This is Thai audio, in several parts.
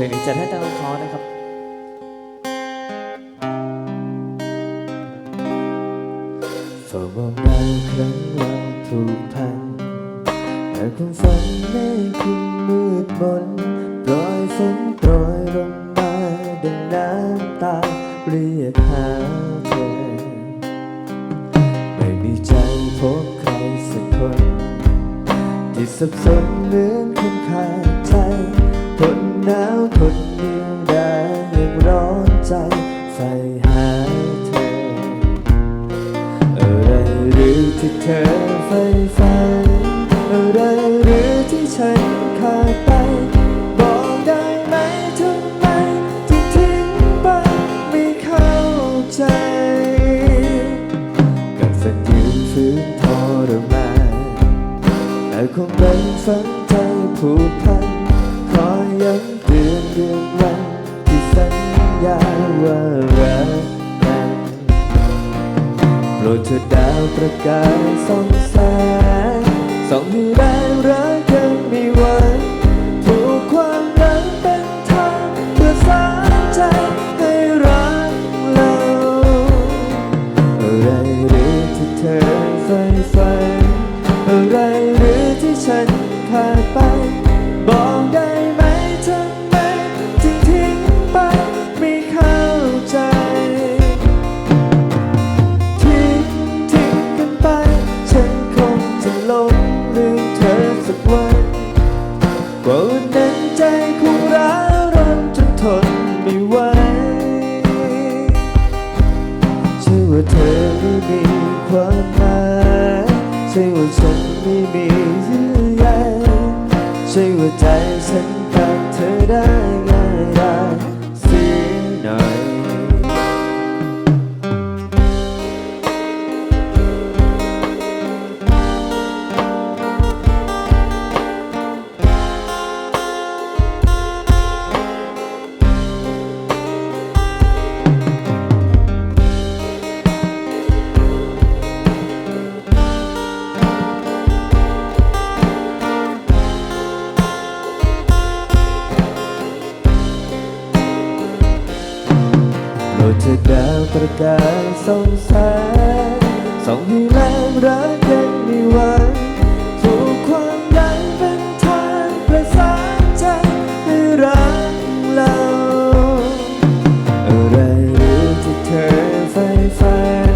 ลงนี้จะให้ตามคอนะครับเฝ้ามองดาวครั้งเราผูกพันแต่ความฝันไม่คุณมืดมนโปรยฝนโปรยลงมาดังน้ำตาเรียกหาเธอ ไม่มีใจพบใครสักคนที่สับสนเหมือน ที่เธอใฝ่ฝันอะไรหรือที่ฉันขาดไป บอกได้ไหมทำไมที่ทิ้งไปไม่เข้าใจกับฝันยืนฝืนทรมานแต่คงเป็นฝันใจผูกพันคอยย้ำเตือนเดือนวันที่สัญญาว่ารัก ดเถิดาวประกายส่องแสงส่องให้แรงรักยังมีวันผูกความรักเป็นทางเพื่อสานใจให้รักเราอะไรหรือที่เธอใฝ่ฝันอะไรหรือที่ฉันขาดไป ลืมเธอสักวันกว่าวันนั้นใจคงร้าวรนจนทนไม่ไหวใช่ว่าเธอไม่มีความหมายใช่ว่าฉันไม่มีเยื่อใยใช่ว่าใจฉันตัดเธอได้ ดเถิดดาวประกายส่องแสงส่องให้แรงรักยังมีวันถูกความรักเป็นทางประสานใจให้รักเราอะไรหรือที่เธอใฝ่ฝัน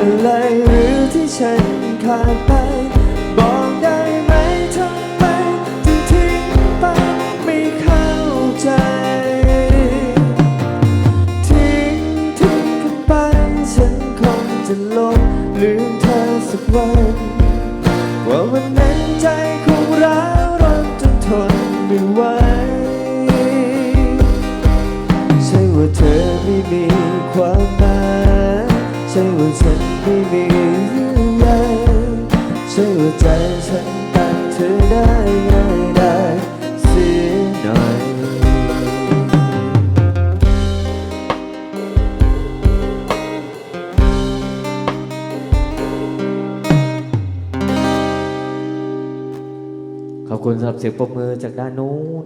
อะไรหรือที่ฉันขาดไป สักวัน ว่าวันนั้นใจคงร้าวรนจนทนไม่ไหวใช่ว่าเธอไม่มีความหมายใช่ว่าฉันไม่มีเรื่อใยใช่ว่าใจฉันตัดเธอได้ไง คุณสำหรับเสียงปรบมือจากด้านนู้น